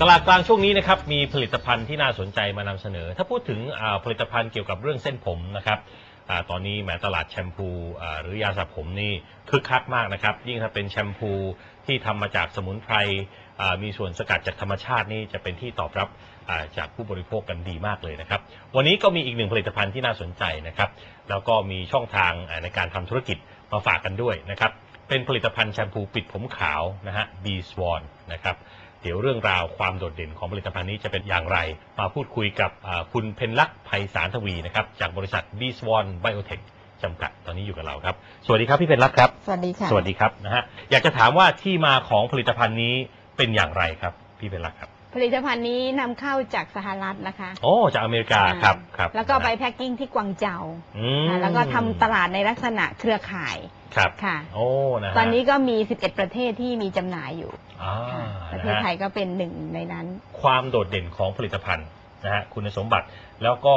ตลาดกลางช่วงนี้นะครับมีผลิตภัณฑ์ที่น่าสนใจมานำเสนอ ถ้าพูดถึงอ่าผลิตภัณฑ์เกี่ยวกับเรื่องเส้นผมนะครับอาตอนนี้แหมตลาดแชมพูอ่าหรือยาสระผมนี่คึกคักมากนะครับ ยิ่งถ้าเป็นแชมพูที่ทำมาจากสมุนไพรอ่ามีส่วนสกัดจากธรรมชาตินี่จะเป็นที่ตอบรับอ่าจากผู้บริโภคกันดีมากเลยนะครับ วันนี้ก็มีอีกหนึ่งผลิตภัณฑ์ที่น่าสนใจนะครับ แล้วก็มีช่องทางอ่าในการทำธุรกิจมาฝากกันด้วยนะครับ เป็นผลิตภัณฑ์แชมพูปิดผมขาวนะฮะ B Swan นะครับ เดี๋ยวเรื่องราวความโดดเด่นของผลิตภัณฑ์นี้จะเป็นอย่างไร มาพูดคุยกับอ่าคุณเพนลักษณ์ไพศาลทวีนะครับจากบริษัท B Swan Biotech จำกัดตอนนี้อยู่กับเราครับ สวัสดีครับพี่เพนลักษณ์ครับ สวัสดีค่ะ สวัสดีครับนะฮะอยากจะถามว่าที่มาของผลิตภัณฑ์นี้เป็นอย่างไรครับพี่เพนลักษณ์ครับ ผลิตภัณฑ์นี้นำเข้าจากสหรัฐนะคะโอ้จากอเมริกาครับครับแล้วก็ไปแพ็กกิ้งที่กวางเจาอืมค่ะแล้วก็ทำตลาดในลักษณะเครือข่ายครับค่ะ โอ้นะฮะตอนนี้ก็มี 11 ประเทศที่มีจำหน่ายอยู่อ่าค่ะประนะเทศฮะไทยก็เป็นหนึ่งในนั้น ความโดดเด่นของผลิตภัณฑ์นะฮะคุณสมบัติแล้วก็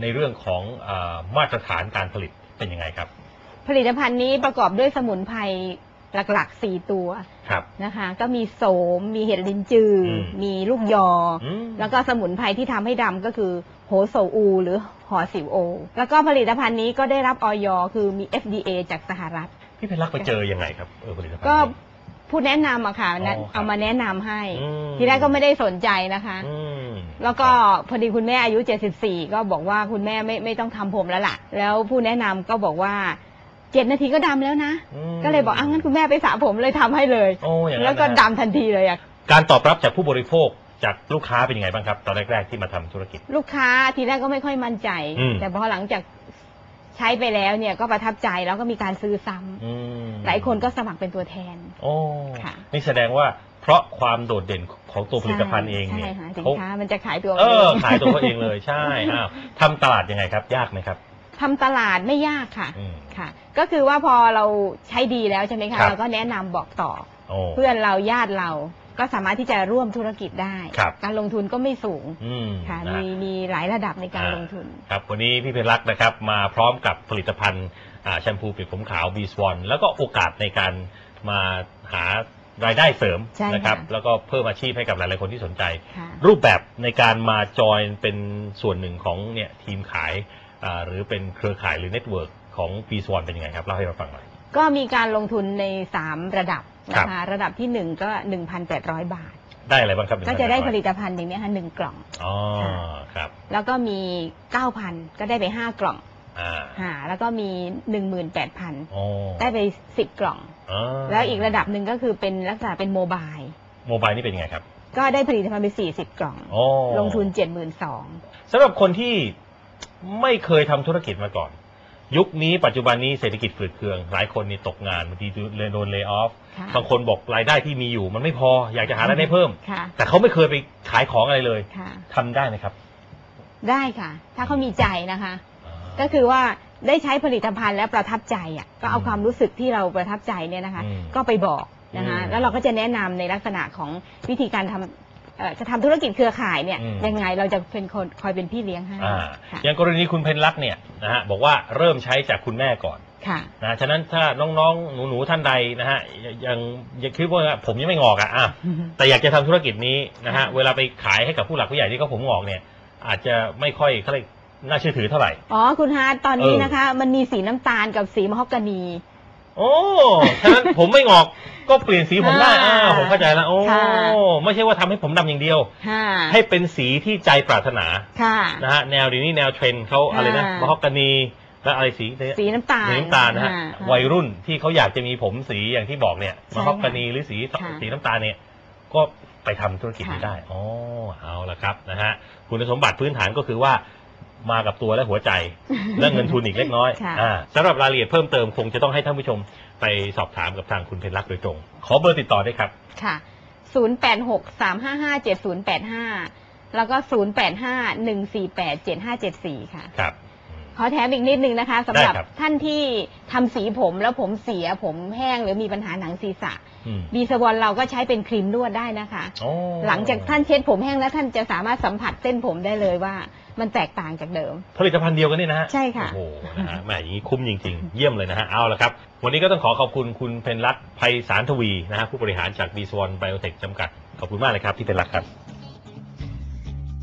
ในเรื่องของอามาตรฐานการผลิตเป็นยังไงครับ ผลิตภัณฑ์นี้ประกอบด้วยสมุนไพร หลักๆ4ตัวครับ นะคะ ก็มีโสม มีเห็ดลินจืออม มีลูกยอออืมแล้วก็สมุนไพรที่ทำให้ดำก็คือโหโซอู หรือหอสิวโอ แล้วก็ผลิตภัณฑ์นี้ก็ได้รับออยคือมี FDA จากสหรัฐ พี่เพชรรักไปเจอยังไงครับเออผลิตภัณฑ์ก็นี้ ผู้แนะนำอะค่ะนะอ๋อครับ เอามาแนะนำให้ อืมทีแรกก็ไม่ได้สนใจนะคะ อืม แล้วก็พอดีคุณแม่อายุ 74 ก็บอกว่าคุณแม่ไม่ไม่ต้องทำผมแล้วล่ะ แล้วผู้แนะนำก็บอกว่า เจ็ดนาทีก็ดำแล้วนะอืมก็เลยบอกอะงั้นคุณแม่ไปสระผมเลยทำให้เลย โอ้อย่างนั้นแล้วก็นะฮะดำทันทีเลยอะการตอบรับจากผู้บริโภคจากลูกค้าเป็นยังไงบ้างครับ ตอนแรกๆที่มาทำธุรกิจ ลูกค้าทีแรกก็ไม่ค่อยมั่นใจ อืม แต่พอหลังจากใช้ไปแล้วเนี่ยก็ประทับใจแล้วก็มีการซื้อซ้ำอืมหลายคนก็สมัครเป็นตัวแทน โอ้ค่ะ นี่แสดงว่าเพราะความโดดเด่นของตัวผลิตภัณฑ์เองใช่เนี่ยค่ะสินเขาค้ามันจะขายตัวเอองขายตัวเขาเองเลยใช่อ้าวทำตลาดยังไงครับ ยากไหมครับ ทำตลาดไม่ยากค่ะอืม ค่ะ ก็คือว่าพอเราใช้ดีแล้วใช่ไหมครัคะบเราก็แนะนำบอกต่อ โอ้ เพื่อนเราญาติเราก็สามารถที่จะร่วมธุรกิจได้ ครับ การลงทุนก็ไม่สูงอืมค่ะ นะ มีมีหลายระดับในการอ่า ลงทุน ครับวันนี้พี่เพชรรักษ์นะครับมาพร้อมกับผลิตภัณฑ์อ่าแชมพูปิดผมขาว b ีสวอนแล้วก็โอกาสในการมาหารายได้เสริมใช่ค่ะ นะครับ แล้วก็เพิ่มอาชีพให้กับหลาย ๆ คนที่สนใจ ค่ะ รูปแบบในการมาจอยเป็นส่วนหนึ่งของเนี่ยทีมขายอ่า หรือเป็นเครือข่ายหรือเน็ตเวิร์กของ b ีสวอนเป็นยังไงครับเล่าให้เราฟังหน่อย ก็มีการลงทุนใน 3 ระดับครับนะคะระดับที่ 1 ก็ 1,800 บาท ได้อะไรบ้างครับ ก็จะได้ผลิตตภัณฑ์อย่างนี้ค่ะหนึ่งกล่องอ๋อครับ แล้วก็มี 9,000 ก็ได้ไป 5 กล่องอ่าค่ะแล้วก็มี18,000โอ้ได้ไป10กล่องอ๋อแล้วอีกระดับหนึ่งก็คือเป็นลักษณะเป็นโมบายโมบายนี่เป็นยังไงครับ ก็ได้ผลิตภัณฑ์ไป40กล่องโอ้ลงทุน72,000สำหรับคนที่ ไม่เคยทำธุรกิจมาก่อน ยุคนี้ปัจจุบันนี้เศรษฐกิจฝืดเคือง หลายคนนี่ตกงานบางทีโดนเล y o อ f ค่ะบางคนบอกรายได้ที่มีอยู่ มันไม่พออยากจะหารายได้เพิ่มค่ะแต่เขาไม่เคยไปขายของอะไรเลยค่ะทำได้ไหมครับ ได้ค่ะ ถ้าเขามีใจนะคะอ่าก็คือว่าได้ใช้ผลิตภัณฑ์แล้วประทับใจอะก็เอาอืมความรู้สึกที่เราประทับใจเนี่ยนะคะอืมก็ไปบอกนะคะอืมแล้วเราก็จะแนะนำในลักษณะของวิธีการทำ เอ่อจะทำธุรกิจเครือข่ายเนี่ยอืม ยังไงเราจะเป็นคนคอยเป็นพี่เลี้ยงให้อ่าค่ะอย่างกรณีคุณเพนลักษณ์เนี่ยนะฮะบอกว่าเริ่มใช้จากคุณแม่ก่อนค่ะ นะฉะนั้นถ้าน้องๆ หนูๆท่านใดนะฮะยังยังคิดว่าผมยังไม่งอกอะอะ แต่อยากจะทำธุรกิจนี้นะฮะ ค่ะ เวลาไปขายให้กับผู้หลักผู้ใหญ่ที่เขาผมงอกเนี่ย อาจจะไม่ค่อยเขาเรียกน่าเชื่อถือเท่าไหร่ อ๋อคุณฮาร์ดตอนนี้เออ นะคะ มันมีสีน้ำตาลกับสีมะฮอกกานี โอ้ ฉะนั้นผมไม่งอก ก็เปลี่ยนสีผมได้อ่าอ่าผมเข้าใจแล้วโอ้ค่ะ ไม่ใช่ว่าทำให้ผมดำอย่างเดียว ค่ะ ให้เป็นสีที่ใจปรารถนาค่ะ นะฮะแนวเดียวนี้แนวเทรนด์เขาอะไรนะอ่าม มะฮอกกานีและอะไรสีเนี่ย สีน้ำตาลสีน้ำตาลนะฮะค่ วัยรุ่นที่เขาอยากจะมีผมสีอย่างที่บอกเนี่ยใช่มะฮอกกานีหรือสีค่ะ สีน้ำตาลเนี่ย ก็ไปทำธุรกิจนี้ค่ะได้อ๋อเอาละครับนะฮะคุณสมบัติพื้นฐานก็คือว่า มากับตัวและหัวใจ และเงินทุนอีกเล็กน้อยค่ะอ่าสำหรับรายละเอียดเพิ่มเติมคงจะต้องให้ท่านผู้ชมไปสอบถามกับทางคุณเพนรักษ์โดยตรง ขอเบอร์ติดต่อได้วยครับ ค่ะ 0863557085 แล้วก็ 0851487574 ค่ะ ครับ ขอแถมอีกนิดนึงนะคะสำหรับได้ครับท่านที่ทำสีผมแล้วผมเสียผมแห้งหรือมีปัญหาหนังศีรษะอืม บีสวอนเราก็ใช้เป็นครีมนวดได้นะคะโอ้หลังจากท่านเช็ดผมแห้งแล้วท่านจะสามารถสัมผัสเส้นผมได้เลยว่า มันแตกต่างจากเดิม ผลิตภัณฑ์เดียวกันนี่นะฮะใช่ค่ะ โอ้โห นะฮะแหมอย่างนี้คุ้มจริงๆ เยี่ยมเลยนะฮะ เอาละครับ วันนี้ก็ต้องขอขอบคุณคุณเพนรัตน์ไพศาลทวีนะฮะผู้บริหารจาก b ีสวอนไบโอเทคจำกัด ขอบคุณมากเลยครับที่เป็นรักครับ